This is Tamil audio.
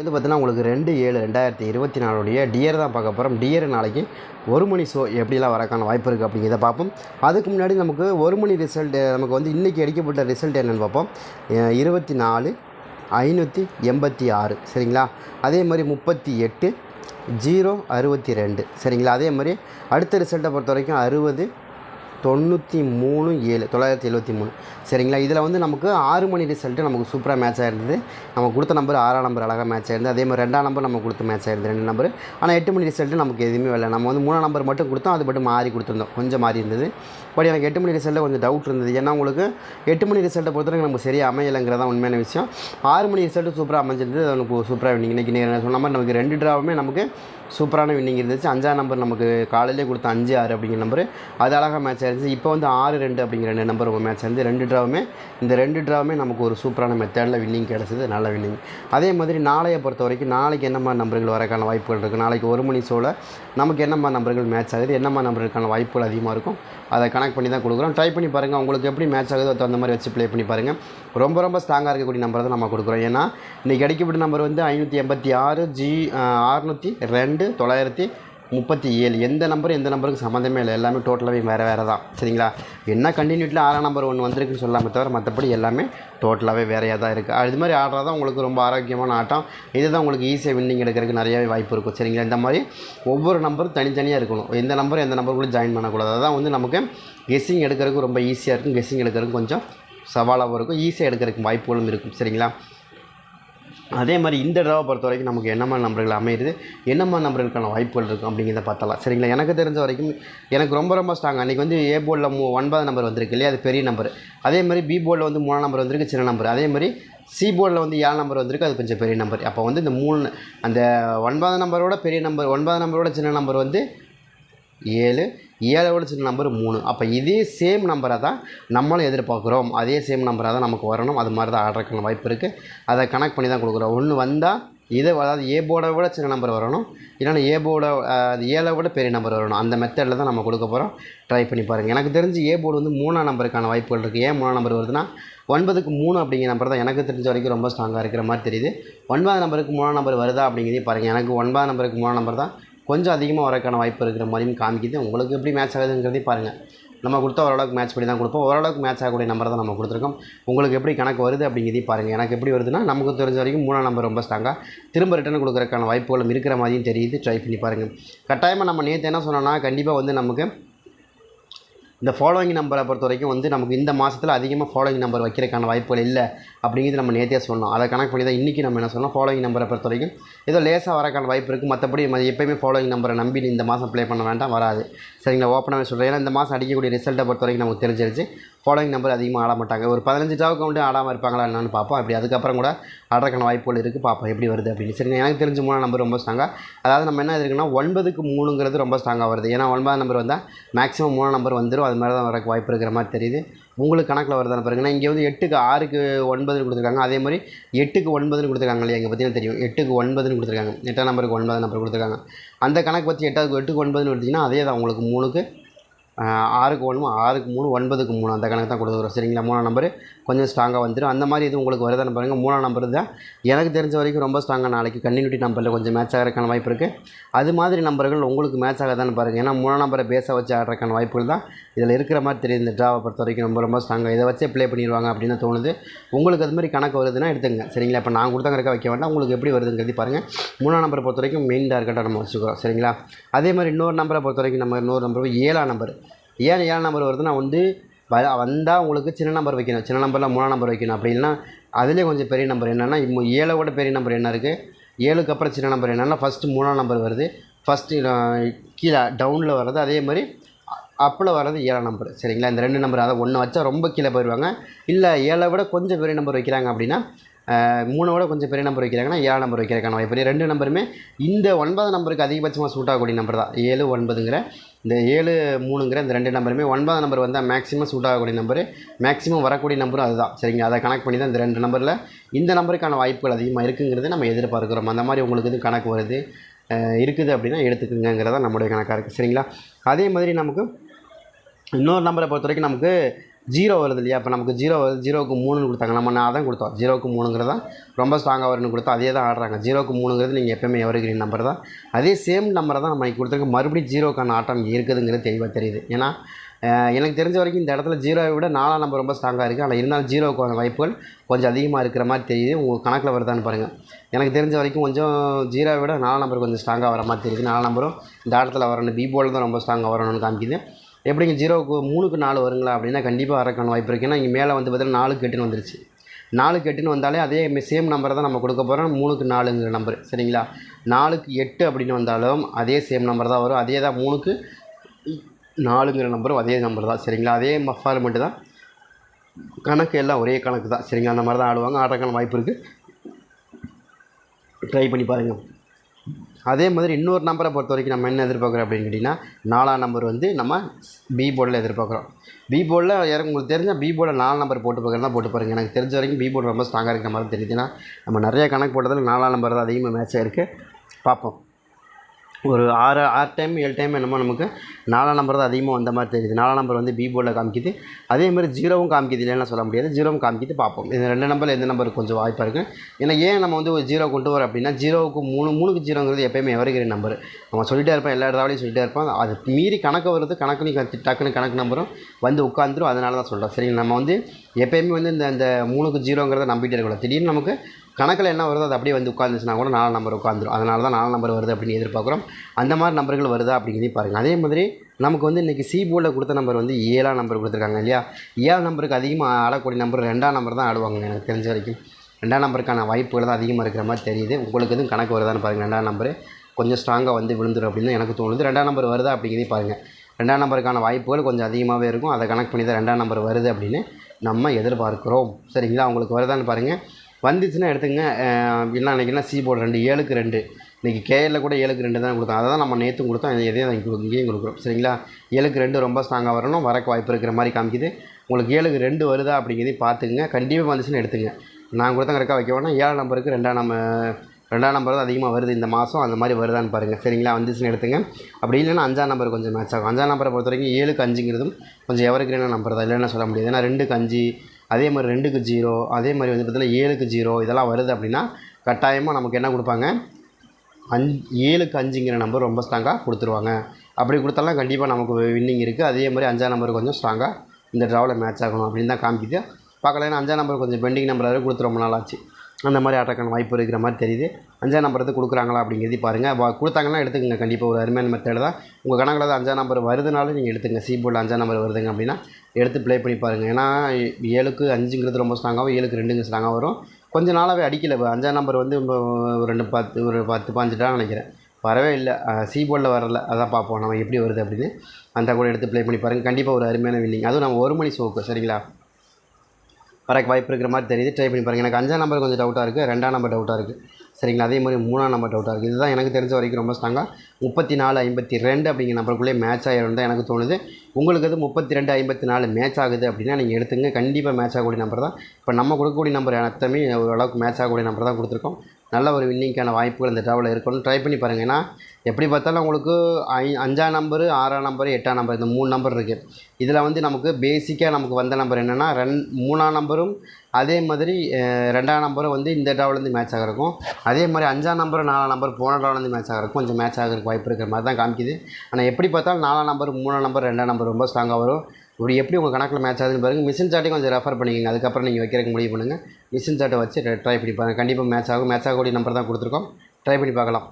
வந்து பார்த்தீங்கன்னா உங்களுக்கு ரெண்டு ஏழு ரெண்டாயிரத்தி இருபத்தி நாலுடைய டியர் தான் பார்க்க போகிறோம் டியர் நாளைக்கு ஒரு மணி ஷோ எப்படிலாம் வரக்கான வாய்ப்பு இருக்குது அப்படிங்கிறத பார்ப்போம். அதுக்கு முன்னாடி நமக்கு ஒரு மணி ரிசல்ட் நமக்கு வந்து இன்றைக்கி அடிக்கப்பட்ட ரிசல்ட் என்னென்னு பார்ப்போம். இருபத்தி நாலு ஐநூற்றி எண்பத்தி ஆறு சரிங்களா? அதே மாதிரி முப்பத்தி எட்டு ஜீரோ அறுபத்தி ரெண்டு சரிங்களா? அதே மாதிரி அடுத்த ரிசல்ட்டை பொறுத்த வரைக்கும் அறுபது தொண்ணூற்றி மூணு ஏழு தொள்ளாயிரத்தி எழுபத்தி மூணு. சரிங்களா? இதில் வந்து நமக்கு ஆறு மணி ரிசல்ட்டு நமக்கு சூப்பராக மேட்ச் ஆயிருந்தது. நம்ம கொடுத்த நம்பர் ஆறாம் நம்பர் அழகாக மேட்ச் ஆயிருந்தது. அதே மாதிரி ரெண்டாம் நம்பர் நம்ம கொடுத்த மேட்ச் ஆயிருந்தது ரெண்டு நம்பர் ஆனால் எட்டு மணி ரிசல்ட்டு நமக்கு எதுவுமே வரல. நம்ம வந்து மூணாம் நம்பர் மட்டும் கொடுத்தோம். அது மட்டும் மாறி கொடுத்துருந்தோம். கொஞ்சம் மாறி இருந்தது. பட் எனக்கு எட்டு மணி ரிசல்ட்டில் கொஞ்சம் டவுட் இருந்தது. ஏன்னா உங்களுக்கு எட்டு மணி ரிசல்ட்டை பொறுத்தவரைக்கும் நமக்கு சரியாக அமையலைங்கிறதான் உண்மையான விஷயம். ஆறு மணி ரிசல்ட்டு சூப்பராக அமைஞ்சிருந்தது. அது நமக்கு சூப்பராக வின்னிங் இன்றைக்கி நீங்கள் சொன்ன மாதிரி நமக்கு ரெண்டு ட்ராவுமே நமக்கு சூப்பரான வின்னிங் இருந்துச்சு. அஞ்சாம் நம்பர் நமக்கு காலையிலே கொடுத்த அஞ்சு ஆறு அப்படிங்கிற நம்பர் அது அழகாக மேட்ச் ஆயிருந்துச்சு. இப்போ வந்து ஆறு ரெண்டு அப்படிங்கிற ரெண்டு நம்பர் மேட்ச் ஆயிருந்து ரெண்டு ட்ராவுமே இந்த ரெண்டு ட்ராவுமே நமக்கு ஒரு சூப்பரான மெத்தடில் வின்னிங் கிடச்சிது. நல்ல வின்னிங் அதே மாதிரி நாளையை பொறுத்த வரைக்கும் நாளைக்கு என்ன மாதிரி நம்பர்கள் வரக்கான வாய்ப்புகள் இருக்குது நாளைக்கு ஒரு மணி ஷோவில் நமக்கு என்ன மாதிரி நம்பர்கள் மேட்ச் ஆகுது? என்ன மாதிரி நம்பருக்கான வாய்ப்புகள் அதிகமாக இருக்கும்? அதை கனெக்ட் பண்ணி தான் கொடுக்குறோம். ட்ரை பண்ணி பாருங்கள் உங்களுக்கு எப்படி மேட்ச் ஆகுதோ அந்த தகுந்த மாதிரி வச்சு ப்ளே பண்ணி பாருங்கள் ரொம்ப ரொம்ப ஸ்ட்ராங்காக இருக்கக்கூடிய நம்பர் தான் நம்ம கொடுக்குறோம். ஏன்னா இன்றைக்கி கிடைக்கப்பட்ட நம்பர் வந்து ஐநூற்றி எண்பத்தி ஆறு ஜி அறுநூற்றி ரெண்டு ரெண்டு தொள்ளாயிரத்தி முப்பத்தி ஏழு. எந்த நம்பரும் எந்த நம்பருக்கு சம்மந்தமே இல்லை. எல்லாமே டோட்டலாகவே வேறு வேறு தான். சரிங்களா? என்ன கண்டினியூட்டில் ஆறாம் நம்பர் ஒன்று வந்திருக்குன்னு சொல்லாமல் தவிர மற்றபடி எல்லாமே டோட்டலாகவே வேறையாக தான் இருக்குது அது மாதிரி ஆடுறது தான் உங்களுக்கு ரொம்ப ஆரோக்கியமான ஆட்டம். இது தான் உங்களுக்கு ஈஸியாக வின்னிங் எடுக்கிறதுக்கு நிறையவே வாய்ப்பு இருக்கும். சரிங்களா? இந்த மாதிரி ஒவ்வொரு நம்பரும் தனித்தனியாக இருக்கணும். எந்த நம்பர் எந்த நம்பர் கூட ஜாயின் பண்ணக்கூடாது. அதான் வந்து நமக்கு கெஸ்ஸிங் எடுக்கிறதுக்கு ரொம்ப ஈஸியாக இருக்கும். கெஸ்ஸிங் எடுக்கிறதுக்கு கொஞ்சம் சவாலாகவும் இருக்கும். ஈஸியாக எடுக்கிறதுக்கு வாய்ப்புகளும் இருக்கும். சரிங்களா? அதே மாதிரி இந்த ட்ராவை பொறுத்த வரைக்கும் நமக்கு என்ன மாதிரி நம்பர்கள் அமையுது என்ன மாதிரி நம்பர்களுக்கான வாய்ப்புகள் இருக்கும் அப்படிங்கிறத பார்த்தலாம் சரிங்களா? எனக்கு தெரிஞ்ச வரைக்கும் எனக்கு ரொம்ப ரொம்ப ஸ்ட்ராங் அன்றைக்கி வந்து ஏ போர்டில் மூ ஒன்பது நம்பர் வந்திருக்கு இல்லையா? அது பெரிய நம்பர் அதே மாதிரி பி போர்டில் வந்து மூணாம் நம்பர் வந்திருக்கு சின்ன நம்பர் அதே மாதிரி சி போர்டில் வந்து ஏழு நம்பர் வந்திருக்கு அது கொஞ்சம் பெரிய நம்பர் அப்போ வந்து இந்த மூணு அந்த ஒன்பது நம்பரோட பெரிய நம்பர் ஒன்பது நம்பரோட சின்ன நம்பர் வந்து ஏழு ஏழோட சின்ன நம்பர் மூணு. அப்போ இதே சேம் நம்பரை தான் நம்மளும் எதிர்பார்க்குறோம். அதே சேம் நம்பராக தான் நமக்கு வரணும். அது மாதிரி தான் ஆர்டருக்கான வாய்ப்பு இருக்குது அதை கனெக்ட் பண்ணி தான் கொடுக்குறோம். ஒன்று வந்தால் இதை அதாவது ஏ போர்டை விட சின்ன நம்பர் வரணும். இல்லைன்னா ஏ போர்டை அது ஏழை விட பெரிய நம்பர் வரணும். அந்த மெத்தடில் தான் நம்ம கொடுக்க போகிறோம் ட்ரை பண்ணி பாருங்கள் எனக்கு தெரிஞ்சு ஏ போர்டு வந்து மூணாம் நம்பருக்கான வாய்ப்புகள் இருக்குது ஏன் மூணாம் நம்பர் வருதுன்னா ஒன்பதுக்கு மூணு அப்படிங்கிற நம்பர் தான் எனக்கு தெரிஞ்ச வரைக்கும் ரொம்ப ஸ்ட்ராங்காக இருக்கிற மாதிரி தெரியுது. ஒன்பதாம் நம்பருக்கு மூணாம் நம்பர் வருதா அப்படிங்கிறதே பாருங்கள் எனக்கு ஒன்பதாம் நம்பருக்கு மூணாம் நம்பர் தான் கொஞ்சம் அதிகமாக வரக்கான வாய்ப்பு இருக்கிற மாதிரியும் காமிக்குது. உங்களுக்கு எப்படி மேட்ச் ஆகுதுங்கிறதையும் பாருங்கள் நம்ம கொடுத்தா ஓரளவுக்கு மேட்ச் பண்ணி தான் கொடுப்போம். ஓரளவுக்கு மேட்ச் ஆகக்கூடிய நம்பர் தான் நம்ம கொடுத்துருக்கோம். உங்களுக்கு எப்படி கணக்கு வருது அப்படிங்கிறதையும் பாருங்கள் எனக்கு எப்படி வருதுன்னா நமக்கு தெரிஞ்ச வரைக்கும் மூணாம் நம்பர் ரொம்ப ஸ்ட்ராங்காக திரும்ப ரிட்டர்ன் கொடுக்குறக்கான வாய்ப்புகளும் இருக்கிற மாதிரியும் தெரியுது. ட்ரை பண்ணி பாருங்கள் கட்டாயமாக நம்ம நேற்று என்ன சொன்னோன்னா கண்டிப்பாக வந்து நமக்கு இந்த ஃபாலோயிங் நம்பரை பொறுத்த வரைக்கும் வந்து நமக்கு இந்த மாதத்தில் அதிகமாக ஃபாலோயிங் நம்பர் வைக்கிறதுக்கான வாய்ப்புகள் இல்லை அப்படிங்கிறது நம்ம நேற்றே சொன்னோம். அதை கணக்கு பண்ணி தான் இன்றைக்கி நம்ம என்ன சொன்னோம் ஃபாலோயிங் நம்பரை பொறுத்த வரைக்கும் ஏதோ லேசாக வரக்கான வாய்ப்பு இருக்குது மற்றபடி எப்போயுமே எப்பயுமே ஃபாலோயிங் நம்பரை நம்பி இந்த மாதம் ப்ளே பண்ண வேண்டாம் வராது. சரிங்களா ஓப்பனாகவே சொல்கிறேன் ஏன்னா இந்த மாதம் அடிக்கக்கூடிய ரிசல்ட்டை பொறுத்த வரைக்கும் நமக்கு தெரிஞ்சிருச்சு. ஃபாலோயிங் நம்பர் அதிகமாக ஆட மாட்டாங்க. ஒரு பதினஞ்சு ஜாவுக்கு வந்து ஆடாமல் இருப்பாங்களா என்னன்னு பார்ப்போம். அப்படி அதுக்கப்புறம் கூட ஆடுறக்கான வாய்ப்புகள் இருக்குது பார்ப்போம் எப்படி வருது அப்படின்னு. சரிங்க எனக்கு தெரிஞ்ச மூணாம் நம்பர் ரொம்ப ஸ்ட்ராங்காக அதாவது நம்ம என்ன இருக்குன்னா ஒன்பதுக்கு மூணுங்கிறது ரொம்ப ஸ்ட்ராங்காக வருது. ஏன்னா ஒன்பதாம் நம்பர் வந்தால் மேக்ஸிமம் மூணாம் நம்பர் வந்துடும் அது மாதிரி தான் வரக்கு வாய்ப்பு இருக்கிற மாதிரி தெரியுது. உங்களுக்கு கணக்கில் வருதான பாருங்கன்னா இங்கே வந்து எட்டுக்கு ஆறுக்கு ஒன்பதுன்னு கொடுத்துருக்காங்க. அதே மாதிரி எட்டுக்கு ஒன்பதுன்னு கொடுத்துருக்காங்க இல்லையா? இங்கே பார்த்தீங்கன்னா தெரியும். எட்டுக்கு ஒன்பதுன்னு கொடுத்துருக்காங்க. எட்டாம் நம்பருக்கு ஒன்பது நம்பர் கொடுத்துருக்காங்க. அந்த கணக்கு பற்றி எட்டாவது எட்டுக்கு ஒன்பதுன்னு எடுத்திங்கன்னா அதே தான் உங்களுக்கு மூணுக்கு ஆறுக்கு ஒன்று ஆறுக்கு மூணு ஒன்பதுக்கு மூணு அந்த கணக்கு தான் கொடுத்துருவோம் சரிங்களா? மூணாம் நம்பர் கொஞ்சம் ஸ்ட்ராங்காக வந்துடும் அந்த மாதிரி இது உங்களுக்கு வருதான்னு பாருங்கள் மூணாம் நம்பர் தான். எனக்கு தெரிஞ்ச வரைக்கும் ரொம்ப ஸ்ட்ராங்காக நாளைக்கு கன்னியூட்டி நம்பரில் கொஞ்சம் மேட்ச் ஆகிறதுக்கான வாய்ப்பு இருக்குது அது மாதிரி நம்பர்கள் உங்களுக்கு மேட்ச் ஆகாதான்னு பாருங்கள் ஏன்னா மூணாம் நம்பரை பேஸாக வச்சு ஆடுறதுக்கான வாய்ப்புகள் தான் இதில் இருக்கிற மாதிரி தெரியுது. இந்த ட்ராவை பொறுத்த வரைக்கும் ரொம்ப ரொம்ப ஸ்ட்ராங்காக இதை வச்சே ப்ளே பண்ணிடுவாங்க அப்படின்னு தோணுது. உங்களுக்கு அது மாதிரி கணக்கு வருதுன்னா எடுத்துங்க சரிங்களா? இப்போ நான் கொடுத்தாங்க இருக்க வைக்க வேண்டாம். உங்களுக்கு எப்படி வருதுங்கிறது பாருங்கள் மூணாம் நம்பரை பொறுத்த வரைக்கும் மெயின் டார்கெட்டாக நம்ம வச்சுக்கிறோம். சரிங்களா? அதே மாதிரி இன்னொரு நம்பரை பொறுத்த வரைக்கும் நம்ம இன்னொரு நம்பர் ஏழாம் நம்பர் ஏன் ஏழாம் நம்பர் வருதுன்னா வந்து வ வந்தால் உங்களுக்கு சின்ன நம்பர் வைக்கணும். சின்ன நம்பரில் மூணாம் நம்பர் வைக்கணும் அப்படி இல்லைன்னா அதிலே கொஞ்சம் பெரிய நம்பர் என்னென்னா இப்போ ஏழை விட பெரிய நம்பர் என்ன இருக்குது ஏழுக்கு அப்புறம் சின்ன நம்பர் என்னென்னா ஃபஸ்ட்டு மூணாம் நம்பர் வருது. ஃபஸ்ட்டு கீழே டவுனில் வர்றது அதே மாதிரி அப்பில் வர்றது ஏழாம் நம்பர் சரிங்களா? இந்த ரெண்டு நம்பர் அதை ஒன்று வச்சா ரொம்ப கீழே போயிடுவாங்க இல்லை ஏழை விட கொஞ்சம் பெரிய நம்பர் வைக்கிறாங்க அப்படின்னா மூணை விட கொஞ்சம் பெரிய நம்பர் வைக்கிறாங்கன்னா ஏழு நம்பர் வைக்கிறதுக்கான வாய்ப்பு இருக்கு. ரெண்டு நம்பருமே இந்த ஒன்பது நம்பருக்கு அதிகபட்சமாக சூட் ஆகக்கூடிய நம்பர் தான். ஏழு ஒன்பதுங்கிற இந்த ஏழு மூணுங்கிற இந்த ரெண்டு நம்பருமே ஒன்பது நம்பர் வந்தால் மேக்ஸிமம் சூட் ஆகக்கூடிய நம்பரு மேக்ஸிமம் வரக்கூடிய நம்பரும் அதுதான். சரிங்க அதை கணக்கு பண்ணி தான் இந்த ரெண்டு நம்பரில் இந்த நம்பருக்கான வாய்ப்புகள் அதிகமாக இருக்குங்கிறது நம்ம எதிர்பார்க்குறோம். அந்த மாதிரி உங்களுக்கு இது கணக்கு வருது இருக்குது அப்படின்னா எடுத்துக்குங்கிறதா நம்முடைய கணக்காக இருக்குது சரிங்களா? அதே மாதிரி நமக்கு இன்னொரு நம்பரை பொறுத்த வரைக்கும் நமக்கு ஜீரோ வருது இல்லையா? இப்போ நமக்கு ஜீரோ வருது ஜீரோவுக்கு மூணுன்னு கொடுத்தாங்க. நம்ம நான் தான் கொடுத்தோம். ஜீரோவுக்கு மூணுங்கிறது தான் ரொம்ப ஸ்ட்ராங்காக வரும்னு கொடுத்தோம். அதே தான் ஆடுறாங்க. ஜீரோவுக்கு மூணுங்கிறது நீங்கள் எப்போயுமே எவர்கிரீன் நம்பர் தான். அதே சேம் நம்பரை தான் நம்ம கொடுத்துருக்க. மறுபடியும் ஜீரோக்கான ஆட்டம் இருக்குதுங்கிறது தெளிவாக தெரியுது. ஏன்னா எனக்கு தெரிஞ்ச வரைக்கும் இந்த இடத்துல ஜீரோவை விட நாலாம் நம்பர் ரொம்ப ஸ்ட்ராங்காக இருக்குது ஆனால் இருந்தாலும் ஜீரோவுக்கான வாய்ப்புகள் கொஞ்சம் அதிகமாக இருக்கிற மாதிரி தெரியுது. உங்கள் கணக்கில் வருதான்னு பாருங்கள் எனக்கு தெரிஞ்ச வரைக்கும் கொஞ்சம் ஜீரோவை விட நாலாம் நம்பர் கொஞ்சம் ஸ்ட்ராங்காக வர மாதிரி தெரியுது. நாலாம் நம்பரும் இந்த இடத்துல வரணும். பி போல் தான் ரொம்ப ஸ்ட்ராங்காக வரணும்னு காமிக்குது. எப்படிங்க ஜீரோவுக்கு மூணுக்கு நாலு வருங்களா? அப்படின்னா கண்டிப்பாக வரக்கான வாய்ப்பு இருக்குது ஏன்னா இங்கே மேலே வந்து பார்த்தீங்கன்னா நாலு எட்டுன்னு வந்துருச்சு. நாலு கெட்டுன்னு வந்தாலே அதே சேம் நம்பரை தான் நம்ம கொடுக்க போகிறோம் மூணுக்கு நாலுங்கிற நம்பர் சரிங்களா? நாலுக்கு எட்டு அப்படின்னு வந்தாலும் அதே சேம் நம்பர் தான் வரும். அதே தான் மூணுக்கு நாலுங்கிற நம்பரும் அதே நம்பர் தான். சரிங்களா? அதே ஃபார்மெட்டு தான். கணக்கு எல்லாம் ஒரே கணக்கு தான். சரிங்களா? அந்த மாதிரி தான் ஆடுவாங்க. ஆடுறதுக்கான வாய்ப்பு இருக்குது ட்ரை பண்ணி பாருங்கள் அதே மாதிரி இன்னொரு நம்பரை பொறுத்த வரைக்கும் நம்ம என்ன எதிர்பார்க்குறோம் அப்படின்னு கேட்டிங்கன்னா நாலாம் நம்பர் வந்து நம்ம பி போர்டில் எதிர்பார்க்குறோம். பி போர்டில் யாரும் உங்களுக்கு தெரிஞ்சால் பி போர்டில் நாலு நம்பர் போட்டு பார்க்குறதா போட்டு பாருங்க எனக்கு தெரிஞ்ச வரைக்கும் பி போர்டு ரொம்ப ஸ்ட்ராங்காக இருக்கிற மாதிரி தெரியுதுன்னா நம்ம நிறைய கணக்கு போட்டதில் நாலாம் நம்பர் தான் அதிகமாக மேட்ச் ஆகிருக்கு பார்ப்போம். ஒரு ஆறு ஆறு டைம் ஏழு டைம் என்னமோ நமக்கு நாலாம் நம்பர் தான் அதிகமாக வந்த மாதிரி தெரியுது. நாலாம் நம்பர் வந்து பி போர்டில் காமிக்குது. அதே மாதிரி ஜீரோவும் காமிக்குது. இல்லைன்னு சொல்ல முடியாது. ஜீரோவும் காமிக்குது. பார்ப்போம். இந்த ரெண்டு நம்பரில் எந்த நம்பர் கொஞ்சம் வாய்ப்பாக இருக்குது ஏன்னா ஏன் நம்ம வந்து ஒரு ஜீரோ கொண்டு வரோம் அப்படின்னா ஜீரோவுக்கு மூணு மூணுக்கு ஜீரோங்கிறது எப்போயுமே எவருகிற நம்பர் நம்ம சொல்லிட்டே இருப்போம். எல்லா இடத்துலையும் சொல்லிட்டே இருப்போம். அது மீறி கணக்கு வருது. கணக்கு நீ டக்குன்னு கணக்கு நம்பரும் வந்து உட்காந்துரும் அதனால தான் சொல்கிறோம் சரிங்களா நம்ம வந்து எப்போயுமே வந்து இந்த இந்த மூணுக்கு ஜீரோங்கிறத நம்பிட்டே இருக்கக்கூடாது. திடீர்னு நமக்கு கணக்கில் என்ன வருதோ அது அப்படியே வந்து உட்காந்துச்சுன்னா கூட நாலு நம்பர் உட்காந்துரும் அதனால தான் நாலு நம்பர் வருது அப்படின்னு எதிர்பார்க்குறோம். அந்த மாதிரி நம்பர்கள் வருதா அப்படிங்கிறதையும் பாருங்கள் அதே மாதிரி நமக்கு வந்து இன்றைக்கி சி போர்டில் கொடுத்த நம்பர் வந்து ஏழாம் நம்பர் கொடுத்துருக்காங்க இல்லையா? ஏழாம் நம்பருக்கு அதிகமாக ஆடக்கூடிய நம்பர் ரெண்டாம் நம்பர் தான் ஆடுவாங்க எனக்கு தெரிஞ்ச வரைக்கும். ரெண்டாம் நம்பருக்கான வாய்ப்புகள் தான் அதிகமாக இருக்கிற மாதிரி தெரியுது. உங்களுக்கு எதுவும் கணக்கு வருதான்னு பாருங்கள் ரெண்டாம் நம்பரு கொஞ்சம் ஸ்ட்ராங்காக வந்து விழுந்துரும் அப்படின்னு தான் எனக்கு தோணுது. ரெண்டாம் நம்பர் வருதா அப்படிங்கிறதையும் பாருங்கள் ரெண்டாம் நம்பருக்கான வாய்ப்புகள் கொஞ்சம் அதிகமாகவே இருக்கும். அதை கணக்கு பண்ணி தான் ரெண்டாம் நம்பர் வருது அப்படின்னு நம்ம எதிர்பார்க்குறோம். சரிங்களா? உங்களுக்கு வருதான்னு பாருங்கள் வந்துச்சுன்னா எடுத்துங்க அஹ் இல்லை சி போர்டு ரெண்டு ஏழுக்கு ரெண்டு. இன்றைக்கி கேஎல்ல கூட ஏழுக்கு ரெண்டு தான் கொடுத்தோம். அதை தான் நம்ம நேற்றும் கொடுத்தோம். எதையும் இங்கேயும் கொடுக்குறோம். சரிங்களா? ஏழுக்கு ரெண்டு ரொம்ப ஸ்ட்ராங்காக வரணும். வரக்கு வாய்ப்பு இருக்கிற மாதிரி காமிக்குது. உங்களுக்கு ஏழுக்கு ரெண்டு வருதா அப்படிங்கிறதையும் பார்த்துக்குங்க. கண்டிப்பாக வந்துச்சுன்னு எடுத்துங்க நான் கொடுத்த கரெக்டாக வைக்க வேணாம். ஏழாம் நம்பருக்கு ரெண்டாம் நம்ம ரெண்டாம் நம்பர் தான் அதிகமாக வருது இந்த மாதம் அந்த மாதிரி வருதான்னு பாருங்கள் சரிங்களா? வந்துச்சுன்னு எடுத்துங்க அப்படி இல்லைன்னா அஞ்சாம் நம்பர் கொஞ்சம் மேட்ச் ஆகும். அஞ்சாம் நம்பரை பொறுத்த வரைக்கும் ஏழுக்கு அஞ்சுங்கிறதும் கொஞ்சம் எவருக்கு என்ன நம்பர் தான். இல்லைன்னு சொல்ல முடியாது. ஏன்னா ரெண்டுக்கு அஞ்சு அதே மாதிரி ரெண்டுக்கு ஜீரோ அதே மாதிரி வந்து பார்த்தீங்கன்னா ஏழுக்கு ஜீரோ இதெல்லாம் வருது அப்படின்னா கட்டாயமாக நமக்கு என்ன கொடுப்பாங்க? அஞ் ஏழுக்கு அஞ்சுங்கிற நம்பர் ரொம்ப ஸ்ட்ராங்காக கொடுத்துருவாங்க. அப்படி கொடுத்தாலும் கண்டிப்பாக நமக்கு வின்னிங் இருக்குது அதே மாதிரி அஞ்சாம் நம்பர் கொஞ்சம் ஸ்ட்ராங்காக இந்த ட்ராவில் மேட்ச் ஆகணும் அப்படின்னு தான் காமிக்குது. பார்க்கல ஏன்னா அஞ்சாம் நம்பர் கொஞ்சம் பெண்டிங் நம்பர் கொடுத்து ரொம்ப நாள் ஆச்சு. அந்த மாதிரி ஆட்டக்கான வாய்ப்பு இருக்கிற மாதிரி தெரியுது. அஞ்சாம் நம்பர் எது கொடுக்குறாங்களா அப்படிங்கிறது பாருங்கள் கொடுத்தாங்கன்னா எடுத்துக்கங்க. கண்டிப்பாக ஒரு அருமையான மெத்தேடு தான். உங்கள் கணக்கில் தான் அஞ்சாம் நம்பர் வருதுனாலும் நீங்கள் எடுத்துங்க சி போர்டில் அஞ்சாம் நம்பர் வருதுங்க அப்படின்னா எடுத்து ப்ளே பண்ணி பாருங்கள் ஏன்னா ஏழுக்கு அஞ்சுங்கிறது ரொம்ப ஸ்ட்ராங்காகவும் ஏழுக்கு ரெண்டுங்க ஸ்ட்ராங்காக வரும். கொஞ்ச நாளாகவே அடிக்கல. இப்ப அஞ்சாம் நம்பர் வந்து ஒரு ரெண்டு பத்து ஒரு பத்து பாஞ்சு நினைக்கிறேன். வரவே இல்லை. சி போர்டில் வரல. அதான் பார்ப்போம். நம்ம எப்படி வருது அப்படின்னு. அந்த கூட எடுத்து ப்ளே பண்ணி பாருங்கள் கண்டிப்பாக ஒரு அருமையான வில்லிங் அதுவும் நம்ம ஒரு மணி ஷோக்கு சரிங்களா? வரக்கு வாய்ப்பு இருக்கிற மாதிரி தெரியுது. ட்ரை பண்ணி பாருங்கள் எனக்கு அஞ்சாம் நம்பர் கொஞ்சம் டவுட்டாக இருக்குது ரெண்டாம் நம்பர் டவுட்டாக இருக்குது சரிங்களா? அதே மாதிரி மூணாம் நம்பர் டவுட்டாக இருக்குது இதுதான் எனக்கு தெரிஞ்ச வரைக்கும் ரொம்ப ஸ்ட்ராங்காக முப்பத்தி நாலு ஐம்பத்தி ரெண்டு அப்படிங்கிற நம்பருக்குள்ளே மேட்ச் ஆகிடும் தான் எனக்கு தோணுது. உங்களுக்கு அது முப்பத்தி ரெண்டு ஐம்பத்தி நாலு மேட்ச் ஆகுது அப்படின்னா நீங்கள் எடுத்துங்க கண்டிப்பாக மேட்ச் ஆகக்கூடிய நம்பர் தான். இப்போ நம்ம கொடுக்கக்கூடிய நம்பர் அனைத்துமே ஓரளவுக்கு மேட்ச் ஆகக்கூடிய நம்பர் தான் கொடுத்துருக்கோம். நல்ல ஒரு வின்னிங்க்கான வாய்ப்புகள் இந்த ட்ராவலில் இருக்கணும் ட்ரை பண்ணி பாருங்கள் ஏன்னா எப்படி பார்த்தாலும் உங்களுக்கு ஐ அஞ்சாம் நம்பரு ஆறாம் நம்பரு எட்டாம் நம்பர் இந்த மூணு நம்பர் இருக்குது இதில் வந்து நமக்கு பேசிக்காக நமக்கு வந்த நம்பர் என்னென்னா ரெண் மூணாம் நம்பரும் அதே மாதிரி ரெண்டாம் நம்பரும் வந்து இந்த டவுலேருந்து மேட்ச் ஆகிருக்கும் அதே மாதிரி அஞ்சாம் நம்பர் நாலாம் நம்பர் போன ட்ராவிலேருந்து மேட்ச் ஆகிருக்கும் கொஞ்சம் மேட்ச் ஆகிறதுக்கு வாய்ப்பு இருக்கிற மாதிரி தான் காமிக்குது. ஆனால் எப்படி பார்த்தாலும் நாலாம் நம்பர் மூணாம் நம்பர் ரெண்டாம் நம்பர் ரொம்ப ஸ்ட்ராங்காக வரும். இப்படி எப்படி உங்கள் கணக்கில் மேட்ச் ஆகுதுன்னு பாருங்கள் மிஷின் சார்ட்டையும் கொஞ்சம் ரெஃபர் பண்ணிக்கோங்க. அதுக்கப்புறம் நீங்கள் வைக்கிறதுக்கு முடிவு பண்ணுங்கள் மிஷின் சார்ட்டை வச்சு ட்ரை பண்ணி பாருங்கள் கண்டிப்பாக மேட்ச் ஆகும். மேட்ச் ஆகக்கூடிய நம்பர் தான் கொடுத்துருக்கோம். ட்ரை பண்ணி பார்க்கலாம்.